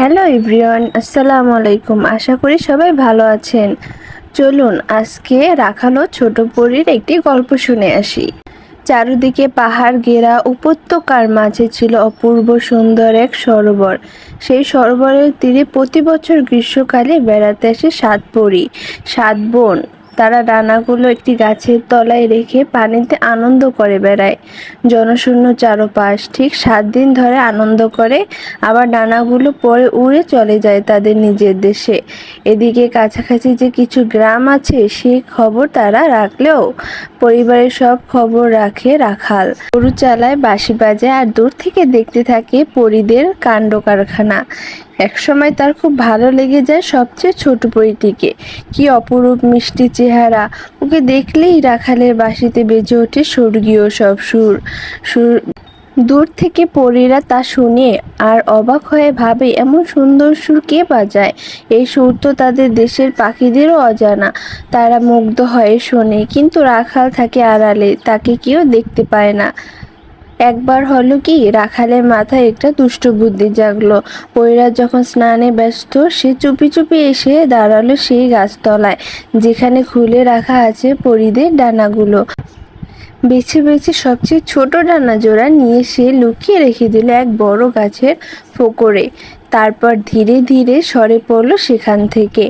Hello everyone, আসসালামু আলাইকুম। আশা করি সবাই ভালো আছেন। চলুন আজকে রাখালো ছোট পরীর একটি গল্প শুনে আসি। চারদিকে পাহাড় ঘেরা উপত্যকার মাঝে ছিল অপূর্ব সুন্দর এক সরোবর। সেই সরোবরের তীরে প্রতি বছর গ্রীষ্মকালে বেড়াতে আসে সাত পরী, সাত বোন। তারা ডানাগুলো একটি গাছের তলায় রেখে পানিতে আনন্দ করে বেড়ায়। জনশূন্য চারপাশ ঠিক সাত দিন ধরে আনন্দ করে, আবার ডানাগুলো পরে উড়ে চলে যায় তাদের নিজের দেশে। এদিকে কাছাকাছি যে কিছু গ্রাম আছে সেই খবর তারা রাখলেও পরিবারের সব খবর রাখে রাখাল। গরু চালায়, বাঁশি বাজে আর দূর থেকে দেখতে থাকে পরিদের কাণ্ড কারখানা। একসময় তার খুব ভালো লেগে যায় সবচেয়ে ছোট পরিটিকে। কি অপরূপ মিষ্টি চেহারা ওকে দেখলেই রাখালের বাসিতে বেজে ওঠে স্বর্গীয় সব সুর। সুর দূর থেকে পরীরা তা শুনে আর অবাক হয়ে ভাবে, এমন সুন্দর সুর কে বাজায়? এই সুর তো তাদের দেশের পাখিদেরও অজানা। তারা মুগ্ধ হয়ে শোনে, কিন্তু রাখাল থাকে আড়ালে, তাকে কেউ দেখতে পায় না। একবার হলো কি, রাখালের মাথায় একটা দুষ্ট বুদ্ধি জাগলো। পৈরা যখন স্নানে ব্যস্ত, সে চুপি চুপি এসে দাঁড়াল সেই গাছতলায়, যেখানে খুলে রাখা আছে পরিদের ডানাগুলো। বেছে বেছে সবচেয়ে ছোট ডানা জোড়া নিয়ে সে লুকিয়ে রেখে দিল এক বড় গাছের ফোকরে। তারপর ধীরে ধীরে সরে পড়ল সেখান থেকে।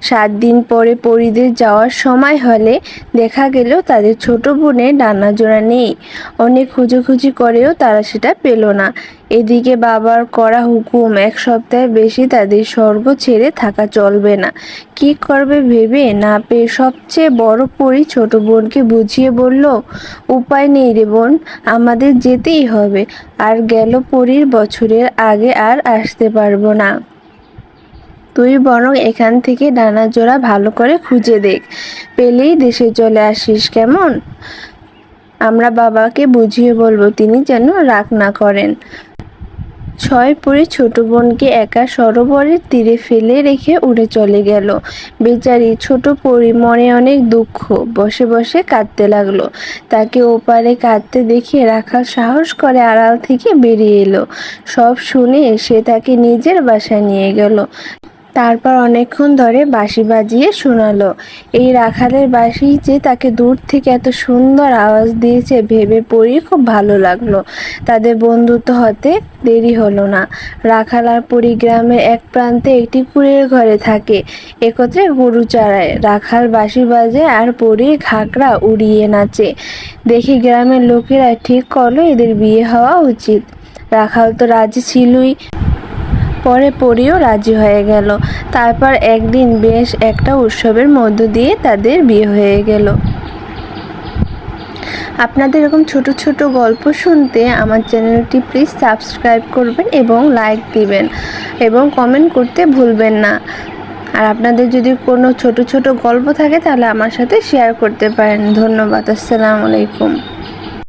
সাত দিন পরে পরিদের যাওয়ার সময় হলে দেখা গেল তাদের ছোট বোনের ডানা জোড়া নেই। অনেক খুঁজোখুঁজি করেও তারা সেটা পেল না। এদিকে বাবার করা হুকুম, এক সপ্তাহের বেশি তাদের স্বর্গ ছেড়ে থাকা চলবে না। কি করবে ভেবে না পেয়ে সবচেয়ে বড় পরি ছোট বোনকে বুঝিয়ে বলল, উপায় নেই রে বোন, আমাদের যেতেই হবে। আর গেল পরীর বছরের আগে আর আসতে পারব না। তুই বরং এখান থেকে ডানা জোড়া ভালো করে খুঁজে দেখ। পেলেই দেশে চলে আসিস কেমন? আমরা বাবাকে বুঝিয়ে বলব, তিনি যেন রাগ না করেন। ছয় পরে ছোট বোনকে একা সরোবরের তীরে ফেলে রেখে উড়ে চলে গেল। বেচারি ছোট পরি মনে অনেক দুঃখ, বসে বসে কাঁদতে লাগল। তাকে ওপারে কাঁদতে দেখে রাখার সাহস করে আড়াল থেকে বেরিয়ে এলো। সব শুনে সে তাকে নিজের বাসায় নিয়ে গেল। তারপর অনেকক্ষণ ধরে বাঁশি বাজিয়ে শোনালো। এই রাখালের বাঁশি যে তাকে দূর থেকে এত সুন্দর আওয়াজ দিয়েছে ভেবে পড়ি খুব ভালো লাগল। তাদের বন্ধুত্ব হতে দেরি হলো না। রাখাল আর পরি গ্রামের এক প্রান্তে একটি কুড়ের ঘরে থাকে। একত্রে গরু চারায় রাখাল বাঁশি বাজে আর পরি ঘাকড়া উড়িয়ে নাচে। দেখি গ্রামের লোকেরা ঠিক করল এদের বিয়ে হওয়া উচিত। রাখাল তো রাজি ছিলই। পরে পরিও রাজি হয়ে গেল। তারপর একদিন বেশ একটা উৎসবের মধ্য দিয়ে তাদের বিয়ে হয়ে গেল। আপনাদের এরকম ছোট ছোট গল্প শুনতে আমার চ্যানেলটি প্লিজ সাবস্ক্রাইব করবেন এবং লাইক দিবেন এবং কমেন্ট করতে ভুলবেন না। আর আপনাদের যদি কোনো ছোট ছোট গল্প থাকে তাহলে আমার সাথে শেয়ার করতে পারেন। ধন্যবাদ। আসসালামু আলাইকুম।